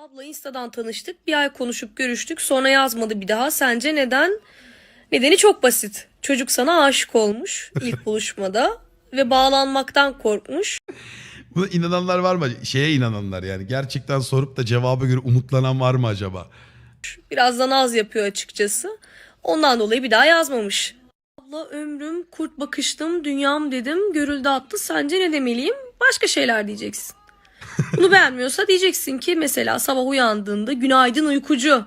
Abla Insta'dan tanıştık. Bir ay konuşup görüştük. Sonra yazmadı bir daha. Sence neden? Nedeni çok basit. Çocuk sana aşık olmuş ilk buluşmada ve bağlanmaktan korkmuş. Buna inananlar var mı? Şeye inananlar yani. Gerçekten sorup da cevaba göre umutlanan var mı acaba? Biraz da naz yapıyor açıkçası. Ondan dolayı bir daha yazmamış. Abla ömrüm, kurt bakıştım, dünyam dedim, görüldü attı. Sence ne demeliyim? Başka şeyler diyeceksin. Bunu beğenmiyorsa diyeceksin ki mesela sabah uyandığında günaydın uykucu.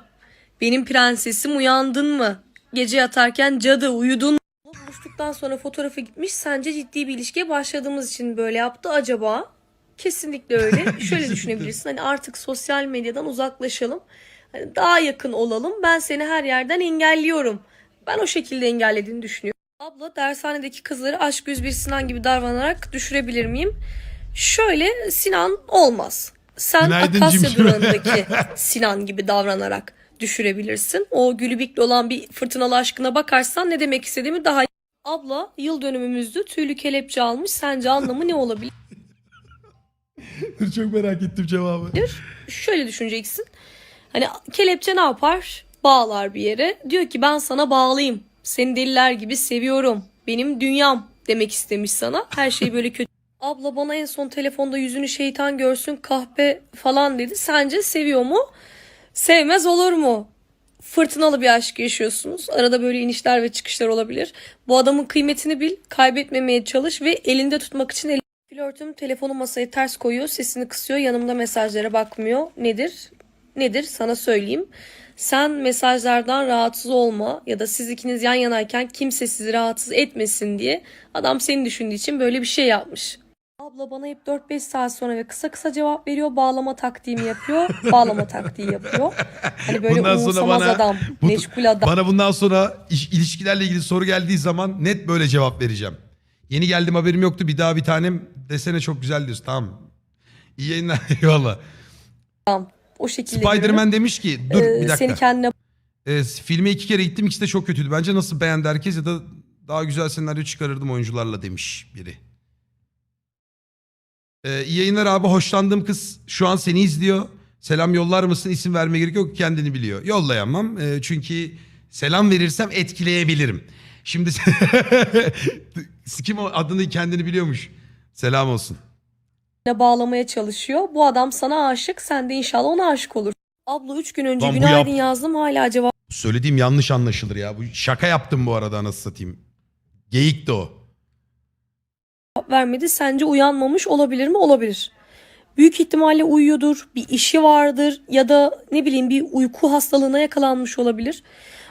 Benim prensesim uyandın mı? Gece yatarken cadı uyudun mu? Buluştuktan sonra fotoğrafı gitmiş. Sence ciddi bir ilişkiye başladığımız için böyle yaptı acaba? Kesinlikle öyle. Şöyle düşünebilirsin. Hani artık sosyal medyadan uzaklaşalım. Hani daha yakın olalım. Ben seni her yerden engelliyorum. Ben o şekilde engellediğini düşünüyorum. Abla dershanedeki kızları aşk 101 Sinan gibi davranarak düşürebilir miyim? Şöyle Sinan olmaz. Sen Günaydın Akasya durağındaki Sinan gibi davranarak düşürebilirsin. O gülübikli olan bir fırtınalı aşkına bakarsan ne demek istediğimi daha. Abla yıl dönümümüzdü. Tüylü kelepçe almış. Sence anlamı ne olabilir? Çok merak ettim cevabı. şöyle düşüneceksin. Hani kelepçe ne yapar? Bağlar bir yere. Diyor ki ben sana bağlayayım. Seni deliler gibi seviyorum. Benim dünyam demek istemiş sana. Her şey böyle kötü. Abla bana en son telefonda yüzünü şeytan görsün kahpe falan dedi. Sence seviyor mu? Sevmez olur mu? Fırtınalı bir aşk yaşıyorsunuz. Arada böyle inişler ve çıkışlar olabilir. Bu adamın kıymetini bil, kaybetmemeye çalış ve elinde tutmak için el Flörtüm telefonu masaya ters koyuyor, sesini kısıyor, yanımda mesajlara bakmıyor. Nedir? Nedir? Sana söyleyeyim. Sen mesajlardan rahatsız olma ya da siz ikiniz yan yanayken kimse sizi rahatsız etmesin diye adam seni düşündüğü için böyle bir şey yapmış. Abla bana hep 4-5 saat sonra ve kısa kısa cevap veriyor. Bağlama taktiğimi yapıyor. Bağlama taktiği yapıyor. Hani böyle Bundan sonra bana adam, bu- meşgul adam. Bana bundan sonra iş- ilişkilerle ilgili soru geldiği zaman net böyle cevap vereceğim. Yeni geldim haberim yoktu bir daha bir tanem desene çok güzel diyorsun tamam. İyi yayınlar eyvallah. O şekilde. Spider-Man demiş ki dur Ee, bir dakika. Seni kendine Ee, filme iki kere gittim ikisi de çok kötüydü. Bence nasıl beğendi herkes ya da daha güzel senaryo çıkarırdım oyuncularla demiş biri. Ee, iyi yayınlar abi hoşlandığım kız şu an seni izliyor. Selam yollar mısın? İsim vermeye gerek yok kendini biliyor. Yollayamam Ee, çünkü selam verirsem etkileyebilirim. Şimdi kim o adını kendini biliyormuş. Selam olsun. bağlamaya çalışıyor. Bu adam sana aşık. Sen de inşallah ona aşık olur. Abla 3 gün önce Lan bu günaydın yap- yazdım. Hala cevap Söylediğim yanlış anlaşılır ya. Bu şaka yaptım bu arada nasıl satayım. Geyik de o. vermedi. Sence uyanmamış olabilir mi? Olabilir. Büyük ihtimalle uyuyordur. Bir işi vardır. Ya da ne bileyim bir uyku hastalığına yakalanmış olabilir.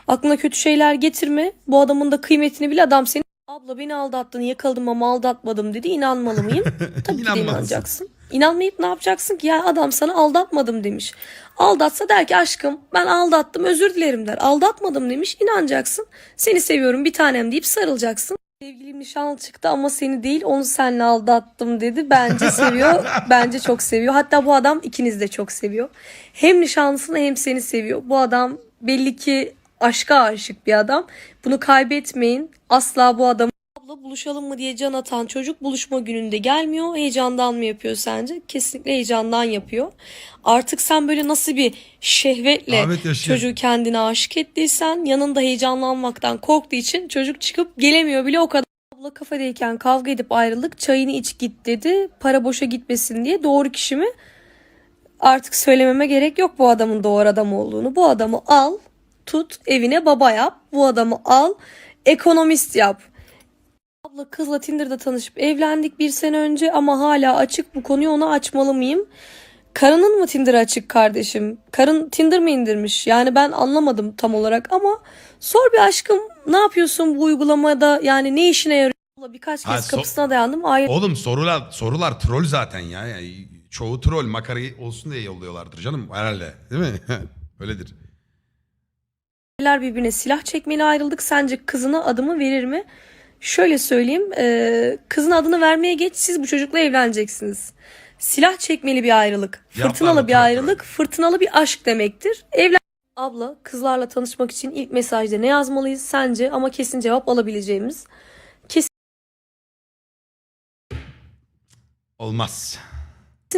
Aklına kötü şeyler getirme. Bu adamın da kıymetini bil. Adam seni Abla beni aldattın yakaladım ama aldatmadım dedi. İnanmalı mıyım? Tabii ki de inanacaksın. İnanmayıp ne yapacaksın ki? Ya adam sana aldatmadım demiş. Aldatsa der ki aşkım ben aldattım özür dilerim der. Aldatmadım demiş inanacaksın. Seni seviyorum bir tanem deyip sarılacaksın. Sevgilim nişanlı çıktı ama seni değil onu seninle aldattım dedi. Bence seviyor. Bence çok seviyor. Hatta bu adam ikiniz de çok seviyor. Hem nişanlısını hem seni seviyor. Bu adam belli ki aşka aşık bir adam. Bunu kaybetmeyin. Asla bu adam Abla buluşalım mı diye can atan çocuk buluşma gününde gelmiyor. Heyecandan mı yapıyor sence? Kesinlikle heyecandan yapıyor. Artık sen böyle nasıl bir şehvetle çocuğu kendine aşık ettiysen yanında heyecanlanmaktan korktuğu için çocuk çıkıp gelemiyor bile o kadar. Abla kafedeyken kavga edip ayrıldık. Çayını iç git dedi. Para boşa gitmesin diye. Doğru kişi mi? Artık söylememe gerek yok bu adamın doğru adam olduğunu. Bu adamı al, tut, evine baba yap. Bu adamı al, ekonomist yap. Abla kızla Tinder'da tanışıp evlendik bir sene önce ama hala açık bu konuyu ona açmalı mıyım? Karının mı Tinder açık kardeşim? Karın Tinder mi indirmiş? Yani ben anlamadım tam olarak ama sor bir aşkım ne yapıyorsun bu uygulamada yani ne işine yarıyor? Birkaç Ha, kez so- kapısına dayandım. Hayır Oğlum sorular sorular troll zaten ya. Yani çoğu troll makara olsun diye yolluyorlardır canım herhalde. Değil mi? Öyledir. Birbirine silah çekmeli ayrıldık. Sence kızına adımı verir mi? Şöyle söyleyeyim. e, kızın adını vermeye geç siz bu çocukla evleneceksiniz. Silah çekmeli bir ayrılık. Yapma Fırtınalı bir ayrılık. Fırtınalı bir aşk demektir. Evlen Abla kızlarla tanışmak için ilk mesajda ne yazmalıyız sence ama kesin cevap alabileceğimiz. Olmaz.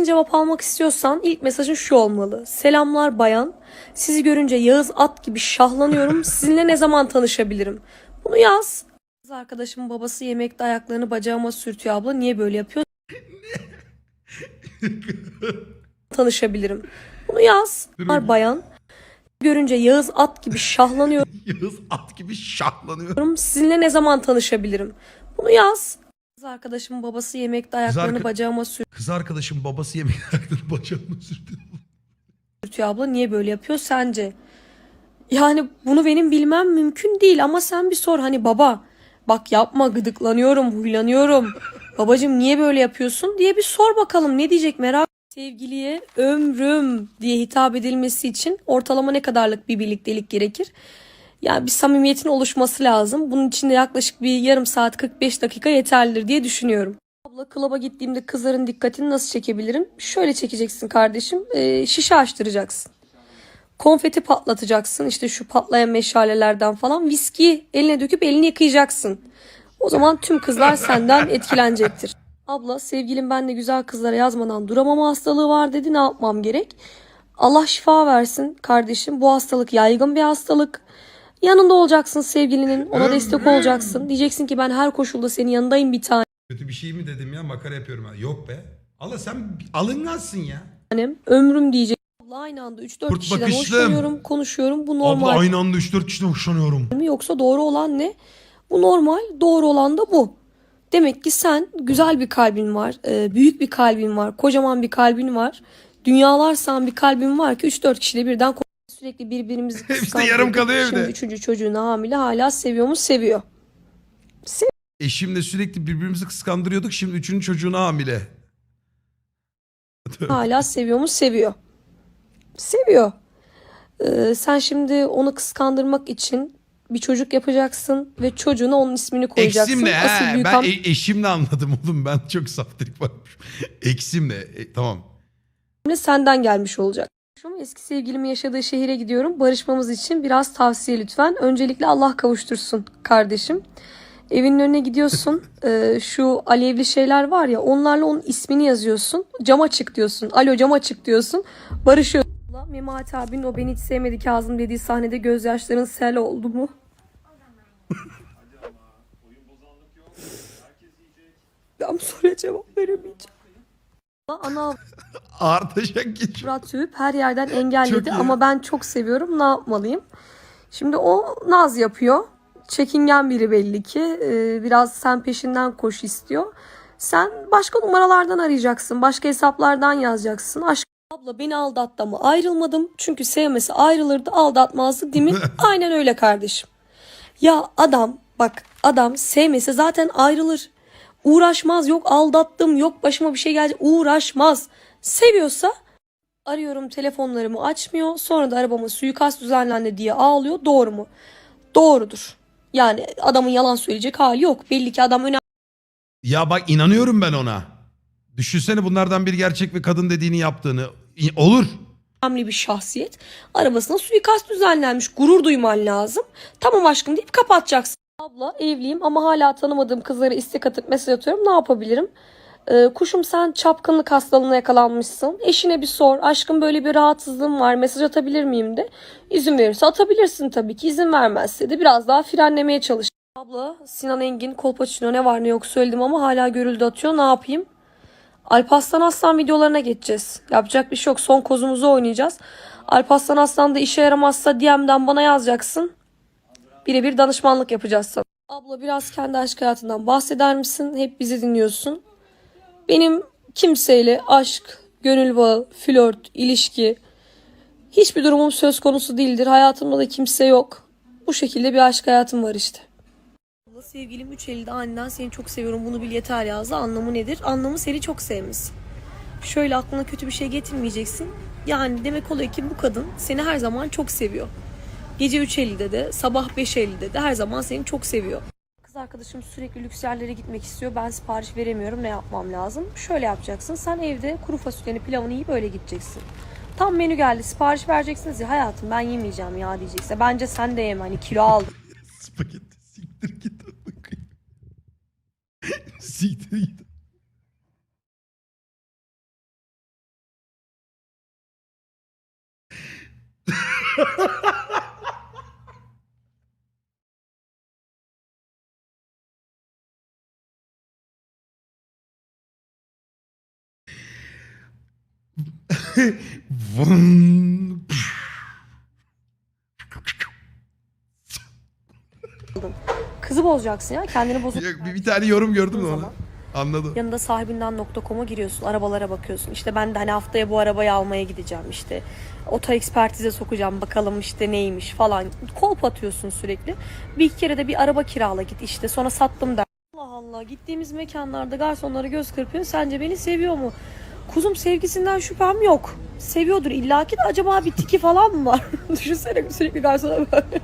cevap almak istiyorsan ilk mesajın şu olmalı. Selamlar bayan. Sizi görünce Yağız at gibi şahlanıyorum. Sizinle ne zaman tanışabilirim? Bunu yaz. Kız arkadaşımın babası yemekte ayaklarını bacağıma sürtüyor abla. Niye böyle yapıyor? tanışabilirim. Bunu yaz. Durun. Bayan. Görünce Yağız at gibi şahlanıyorum. Yağız at gibi şahlanıyor. Sizinle ne zaman tanışabilirim? Bunu yaz. Kız arkadaşımın babası yemekte ayaklarını arka- bacağıma Kız arkadaşım babası yemeğini ayaklarını bacağına sürdü. sürtüyor abla. Niye böyle yapıyor sence? Yani bunu benim bilmem mümkün değil ama sen bir sor hani baba bak yapma gıdıklanıyorum huylanıyorum. Babacım niye böyle yapıyorsun diye bir sor bakalım ne diyecek merak. Sevgiliye ömrüm diye hitap edilmesi için ortalama ne kadarlık bir birliktelik gerekir? Yani bir samimiyetin oluşması lazım. Bunun için de yaklaşık bir yarım saat 45 dakika yeterlidir diye düşünüyorum. Abla klaba gittiğimde kızların dikkatini nasıl çekebilirim? Şöyle çekeceksin kardeşim. Şişe açtıracaksın. Konfeti patlatacaksın. İşte şu patlayan meşalelerden falan. Viski eline döküp elini yıkayacaksın. O zaman tüm kızlar senden etkilenecektir. Abla sevgilim ben de güzel kızlara yazmadan duramama hastalığı var dedi. Ne yapmam gerek? Allah şifa versin kardeşim. Bu hastalık yaygın bir hastalık. Yanında olacaksın sevgilinin. Ona destek olacaksın. Diyeceksin ki ben her koşulda senin yanındayım bir Kötü bir şey mi dedim ya makara yapıyorum. ha. Yok be. Allah sen alıngansın ya. Ömrüm diyecek. Abla aynı anda 3-4 Kurt kişiden bakışlım. hoşlanıyorum. Konuşuyorum. Bu normal. Abla aynı anda 3-4 kişiden hoşlanıyorum. mi yoksa doğru olan ne? Bu normal, doğru olan da bu. Demek ki sen güzel bir kalbin var, e, büyük bir kalbin var, kocaman bir kalbin var. Dünyalar sağan bir kalbin var ki 3-4 kişiyle birden ko- sürekli birbirimizi de kıskandırdık. yarım kalıyor evde. Şimdi üçüncü çocuğunu hamile hala seviyor mu? Seviyor. Eşimle sürekli birbirimizi kıskandırıyorduk. Şimdi üçüncü çocuğuna hamile. Hala seviyor mu? Seviyor. Seviyor. Ee, sen şimdi onu kıskandırmak için bir çocuk yapacaksın ve çocuğuna onun ismini koyacaksın. Eksimle Asıl he. büyük Ben e- eşimle anladım oğlum. Ben çok saftirik varmış. Eksimle. E, tamam. senden gelmiş olacak. Şu eski sevgilimin yaşadığı şehire gidiyorum. Barışmamız için biraz tavsiye lütfen. Öncelikle Allah kavuştursun kardeşim. Evinin önüne gidiyorsun. Ee, şu alevli şeyler var ya onlarla onun ismini yazıyorsun. Cam açık diyorsun. Alo cam açık diyorsun. Barışıyorsun. Allah, Memati abinin o beni hiç sevmedi Kazım dediği sahnede gözyaşların sel oldu mu? ben bu soruya cevap veremeyeceğim. Ana Artacak geçiyor. Murat sövüp her yerden Çok engelledi ama ben çok seviyorum ne yapmalıyım? Şimdi o naz yapıyor. Çekingen biri belli ki. Ee, biraz sen peşinden koş istiyor. Sen başka numaralardan arayacaksın. Başka hesaplardan yazacaksın. Aşk abla beni aldattı ama ayrılmadım. Çünkü sevmesi ayrılırdı aldatmazdı değil mi? Aynen öyle kardeşim. Ya adam bak adam sevmese zaten ayrılır. Uğraşmaz yok aldattım yok başıma bir şey gelecek uğraşmaz. Seviyorsa arıyorum telefonlarımı açmıyor sonra da arabama suikast düzenlendi diye ağlıyor doğru mu? Doğrudur. Yani adamın yalan söyleyecek hali yok. Belli ki adam Ya bak inanıyorum ben ona. Düşünsene bunlardan bir gerçek ve kadın dediğini yaptığını. Olur. önemli bir şahsiyet. Arabasına suikast düzenlenmiş. Gurur duyman lazım. Tamam aşkım deyip kapatacaksın. Abla evliyim ama hala tanımadığım kızlara istek atıp mesaj atıyorum. Ne yapabilirim? Ee, kuşum sen çapkınlık hastalığına yakalanmışsın. Eşine bir sor. Aşkım böyle bir rahatsızlığım var. Mesaj atabilir miyim de. İzin verirse atabilirsin tabii ki. İzin vermezse de biraz daha frenlemeye çalış. Abla Sinan Engin Kolpaçino ne var ne yok söyledim ama hala görüldü atıyor. Ne yapayım? Alparslan Aslan videolarına geçeceğiz. Yapacak bir şey yok. Son kozumuzu oynayacağız. Alparslan Aslan da işe yaramazsa DM'den bana yazacaksın. Birebir danışmanlık yapacağız sana. Abla biraz kendi aşk hayatından bahseder misin? Hep bizi dinliyorsun. Benim kimseyle aşk, gönül bağı, flört, ilişki hiçbir durumum söz konusu değildir. Hayatımda da kimse yok. Bu şekilde bir aşk hayatım var işte. Abla sevgilim üç elde aniden seni çok seviyorum bunu bil yeter yazdı. Anlamı nedir? Anlamı seni çok sevmesi. Şöyle aklına kötü bir şey getirmeyeceksin. Yani demek oluyor ki bu kadın seni her zaman çok seviyor. Gece 3.50'de de sabah 5.50'de de her zaman seni çok seviyor. Kız arkadaşım sürekli lüks yerlere gitmek istiyor. Ben sipariş veremiyorum. Ne yapmam lazım? Şöyle yapacaksın. Sen evde kuru fasulyeni pilavını yiyip öyle gideceksin. Tam menü geldi. Sipariş vereceksiniz ya hayatım ben yemeyeceğim ya diyecekse. Bence sen de yeme hani kilo aldın. Spagetti siktir git. ziet. Vroom. Bozacaksın ya kendini bozuk. Yok, bir, bir tane yorum gördüm de onu. Anladım. Yanında sahibinden.com'a giriyorsun. Arabalara bakıyorsun. İşte ben de hani haftaya bu arabayı almaya gideceğim işte. Oto ekspertize sokacağım bakalım işte neymiş falan. Kolp atıyorsun sürekli. Bir iki kere de bir araba kirala git işte. Sonra sattım der. Allah Allah gittiğimiz mekanlarda garsonlara göz kırpıyorsun. Sence beni seviyor mu? Kuzum sevgisinden şüphem yok. Seviyordur illaki de acaba bir tiki falan mı var? Düşünsene sürekli garsona böyle.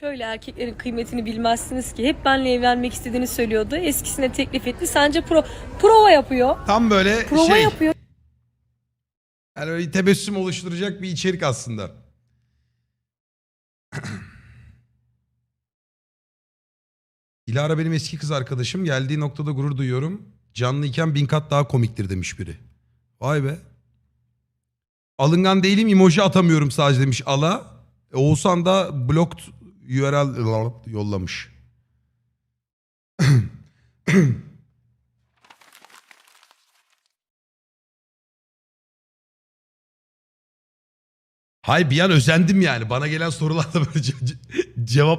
Şöyle erkeklerin kıymetini bilmezsiniz ki. Hep benle evlenmek istediğini söylüyordu. Eskisine teklif etti. Sence pro prova yapıyor. Tam böyle Prova şey. yapıyor. Yani öyle tebessüm oluşturacak bir içerik aslında. Dilara benim eski kız arkadaşım. Geldiği noktada gurur duyuyorum. Canlıyken bin kat daha komiktir demiş biri. Vay be. Alıngan değilim emoji atamıyorum sadece demiş Ala. E, Oğuzhan da blocked URL yollamış. Hay bir an özendim yani. Bana gelen sorularda böyle ce- cevap